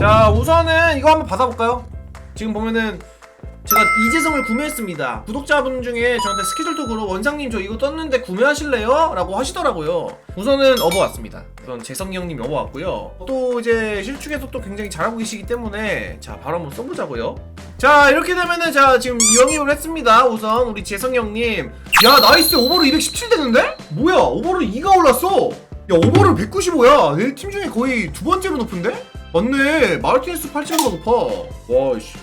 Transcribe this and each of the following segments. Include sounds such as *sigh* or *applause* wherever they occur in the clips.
자 우선은 이거 한번 받아볼까요? 지금 보면은 제가 이재성을 구매했습니다. 구독자분 중에 저한테 스케줄톡으로 원장님 저 이거 떴는데 구매하실래요? 라고 하시더라고요. 우선은 업어왔습니다. 우선 재성이 형님 업어왔고요. 또 이제 실축에서 또 굉장히 잘하고 계시기 때문에 자 바로 한번 써보자고요. 자 이렇게 되면은 자 지금 영입을 했습니다. 우선 우리 재성이 형님. 야 나이스! 오버로 217 되는데? 뭐야? 오버로 2가 올랐어! 야 오버를 195야! 내 팀 중에 거의 두 번째로 높은데? 맞네 마르티네스 8층보다 높아 와씨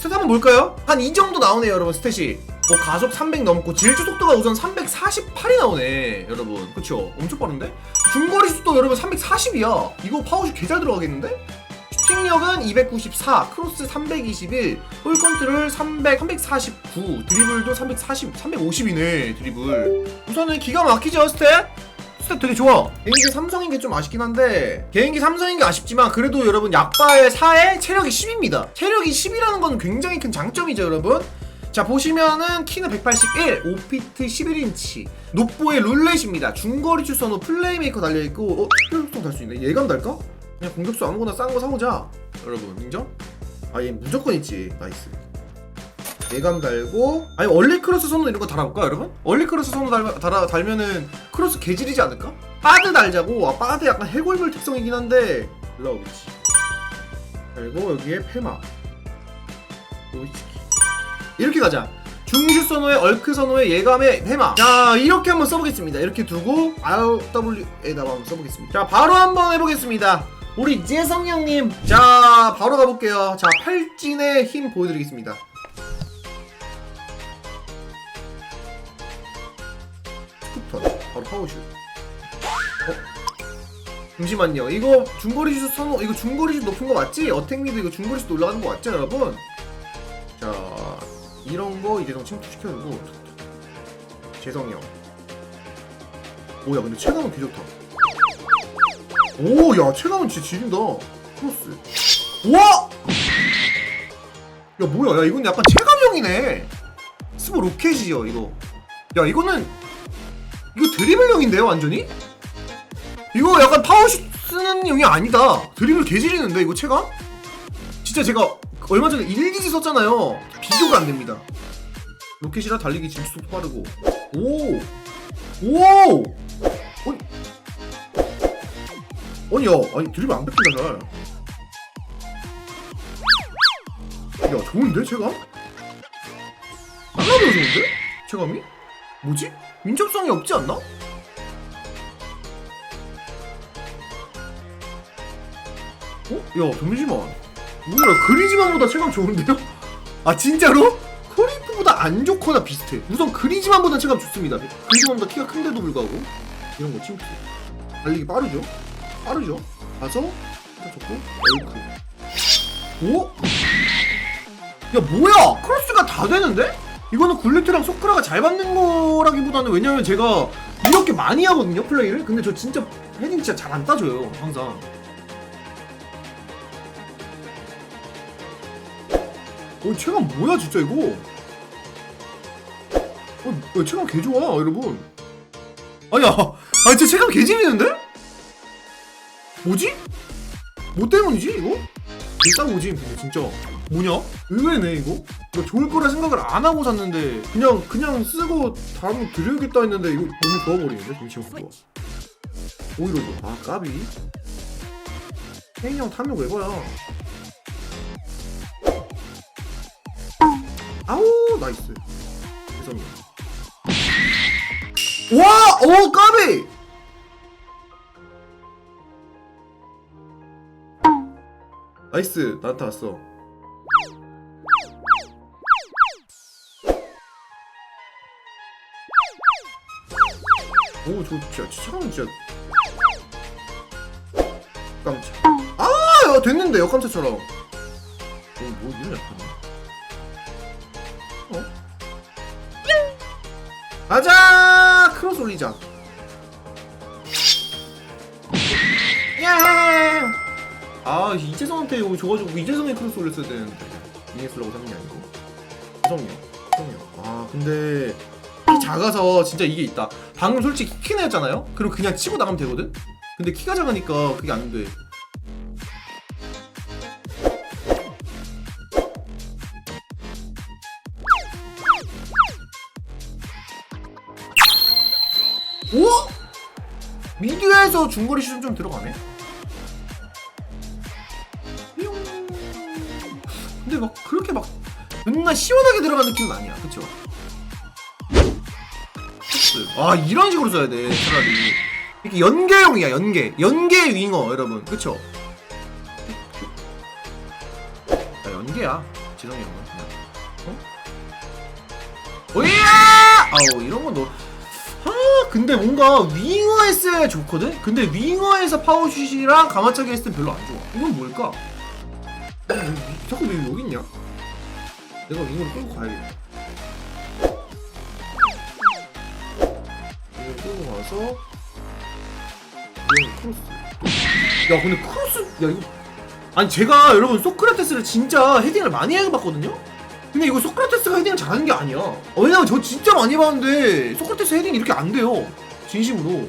스탯 한번 볼까요? 한 이 정도 나오네요 여러분 스탯이 뭐 가속 300 넘고 질주 속도가 우선 348이 나오네 여러분 그쵸 엄청 빠른데? 중거리 속도 여러분 340이야 이거 파워슛 개잘 들어가겠는데? 슈팅력은 294, 크로스 321, 볼 컨트롤 300, 349, 드리블도 340, 350이네 드리블 우선은 기가 막히죠 스탯? 스탯 되게 좋아. 개인기 삼성인 게 좀 아쉽긴 한데 개인기 삼성인 게 아쉽지만 그래도 여러분 약바의 4에 체력이 10입니다. 체력이 10이라는 건 굉장히 큰 장점이죠, 여러분. 자 보시면은 키는 181, 5피트 11인치, 노보의 룰렛입니다. 중거리 출선 후 플레이메이커 달려 있고, 어 특별속도 달수 있네. 예감 달까? 그냥 공격수 아무거나 싼 거 사오자. 여러분 인정? 아얘 무조건 있지. 나이스. 예감 달고. 아니 얼리 크로스 선호 이런 거 달아볼까 여러분? 얼리 크로스 선호 달, 달아, 달면은 크로스 개질이지 않을까? 빠드 달자고. 아 빠드 약간 해골물 특성이긴 한데. 올라오겠지. 그리고 여기에 페마. 로이치키. 이렇게 가자. 중슈 선호의 얼크 선호의 예감의 해마. 자 이렇게 한번 써보겠습니다. 이렇게 두고 RW에다가 한번 써보겠습니다. 자 바로 한번 해보겠습니다. 우리 재성 형님. 자 바로 가볼게요. 자 팔진의 힘 보여드리겠습니다 바로 파워슛 어? 잠시만요. 이거 중거리 슛 선호 이거 중거리 슛 높은 거 맞지? 어택미드 이거 중거리 슛 올라가는 거 맞죠 여러분? 자 이런 거 이제 좀 침투시켜주고. 재성이 형 오야 근데 체감은 개 좋다. 오 야 체감은 진짜 지린다. 크로스. 우와! 야 뭐야? 야 이건 약간 체감형이네. 스모 로켓이죠 이거. 야 이거는 이거 드리블형인데 완전히? 이거 약간 파워슛 쓰는 형이 아니다 드리블 개지리는데 이거 체감? 진짜 제가 얼마 전에 일기지 썼잖아요 비교가 안 됩니다 로켓이라 달리기 질수도 빠르고 오! 오! 아니 아니 야 아니 드리블 안 뺏긴다 잘야 좋은데 체감? 나가면 좋은데? 체감이? 뭐지? 민첩성이 없지 않나? 어? 야 잠시만 뭐야 그리지만보다 체감 좋은데요? 아 진짜로? 크리프보다 안 좋거나 비슷해 우선 그리지만보다 체감 좋습니다 그리지만보다 키가 큰데도 불구하고 이런 거 침투 달리기 빠르죠? 빠르죠? 가서 딱 좋고 얼크 오? 야 뭐야 크로스가 다 되는데? 이거는 굴레트랑 소크라가 잘 받는 거라기보다는 왜냐면 제가 이렇게 많이 하거든요 플레이를 근데 저 진짜 헤딩 진짜 잘 안 따줘요 항상 어 체감 뭐야 진짜 이거 어, 어 체감 개 좋아 여러분 아니야 아 진짜 체감 개 재밌는데? 뭐지? 뭐 때문이지 이거? 일단 뭐지 근데 진짜 뭐냐? 의외네 이거? 나 좋을 거라 생각을 안 하고 샀는데 그냥 그냥 쓰고 다음 드려야겠다 했는데 이거 너무 좋아버리는데 잠시만 오히려 이거 아 까비 혜인이 형 탐욕 왜 거야 아우 나이스 죄송해요 와! 오 까비! 나이스 나한테 왔어 오, 저 진짜 차는 진짜 깜짝. 아, 야, 됐는데 역감차처럼. 어, 뭐 이런 약간. 어? 가자, 크로스 올리자. 야! 아, 이재성한테 이거 줘가지고 이재성이 크로스 올렸어야 되는데. 이해슬라고 생긴 게 아니고. 이성이요, 이성이요. 아, 근데 키 작아서 진짜 이게 있다 방금 솔직히 키나 했잖아요? 그럼 그냥 치고 나가면 되거든? 근데 키가 작으니까 그게 안돼 오? 미디어에서 중거리 시즌 좀 들어가네? 근데 막 그렇게 막 맨날 시원하게 들어가는 느낌은 아니야 그쵸? 아 이런 식으로 써야 돼 차라리. 이렇게 연계형이야 연계, 연계 윙어 여러분, 그쵸? 야 연계야, 지성이 형은 그냥. 어? 오야! 아우 이런 건 너. 아 근데 뭔가 윙어 했어야 좋거든? 근데 윙어에서 파워슛이랑 가마차기 했을 땐 별로 안 좋아 이건 뭘까? 어, *clears throat* 왜- 자꾸 왜 여기 있냐? 내가 윙어를 끌고 가야겠다 끌고 가서 윙어 크로스 야 근데 크로스 야 이거 아니 제가 여러분 소크라테스를 진짜 헤딩을 많이 해봤거든요? 근데 이거 소크라테스가 헤딩을 잘하는 게 아니야. 어, 왜냐면 저 진짜 많이 봤는데 소크라테스 헤딩 이렇게 안 돼요. 진심으로.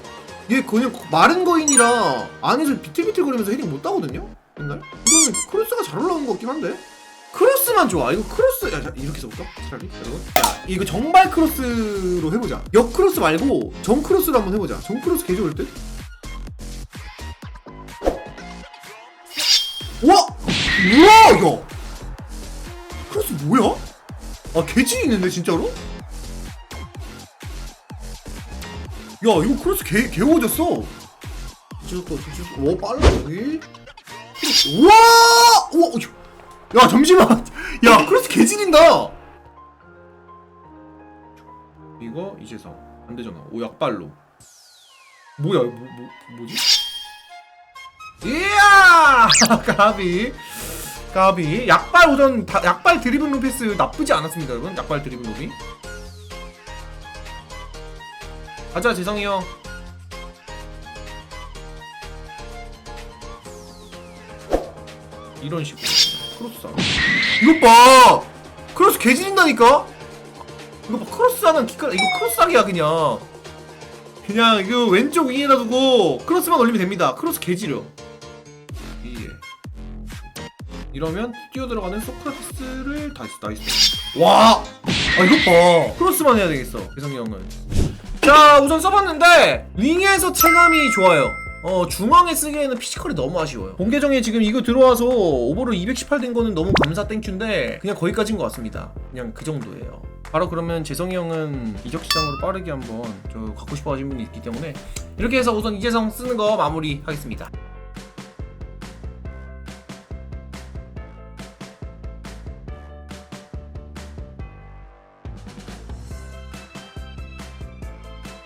얘 그냥 마른 거인이라 안에서 비틀비틀거리면서 헤딩 못 따거든요. 맨날. 이거는 크로스가 잘 올라오는 것 같긴 한데. 크로스만 좋아. 이거 크로스 야, 자, 이렇게 써볼까? 차라리 여러분. 야 이거 정발 크로스로 해보자. 역 크로스 말고 정 크로스로 한번 해보자. 정 크로스 개 좋을 듯. 와! 우와! 야! 크로스 뭐야? 아 개찐 있는데 진짜로? 야 이거 크로스 개 개오졌어. 뒤졌다 뒤졌어. 와 빨라 여기. 우와! 우와! 야 잠시만. 야 크로스 개진인다. 이거 이재성 안 되잖아. 오 약발로. 뭐야 뭐, 뭐 뭐지? 이야 *laughs* 까비. 까비 약발 오전 다- 약발 드리블 로 패스 나쁘지 않았습니다 여러분 약발 드리블 롭이 가자 재성이 형 이런 식으로 크로스 이것 봐! 크로스 개지린다니까? 이거 봐 크로스 하는 기가 이거 크로스 하기야 그냥. 그냥 이거 왼쪽 윙에다 두고 크로스만 올리면 됩니다. 크로스 개지려. 이게. 이러면 뛰어 들어가는 소크라테스를 다이스 나이스 와! 아 이것 봐. 크로스만 해야 되겠어 대성이 형은. 자 우선 써봤는데 윙에서 체감이 좋아요 어 중앙에 쓰기에는 피지컬이 너무 아쉬워요. 본 계정에 지금 이거 들어와서 오버로 218 된 거는 너무 감사 땡큐인데 그냥 거기까지인 것 같습니다. 그냥 그 정도예요. 바로 그러면 재성이 형은 이적 시장으로 빠르게 한번 저 갖고 싶어 하신 분이 있기 때문에 이렇게 해서 우선 이재성 쓰는 거 마무리 하겠습니다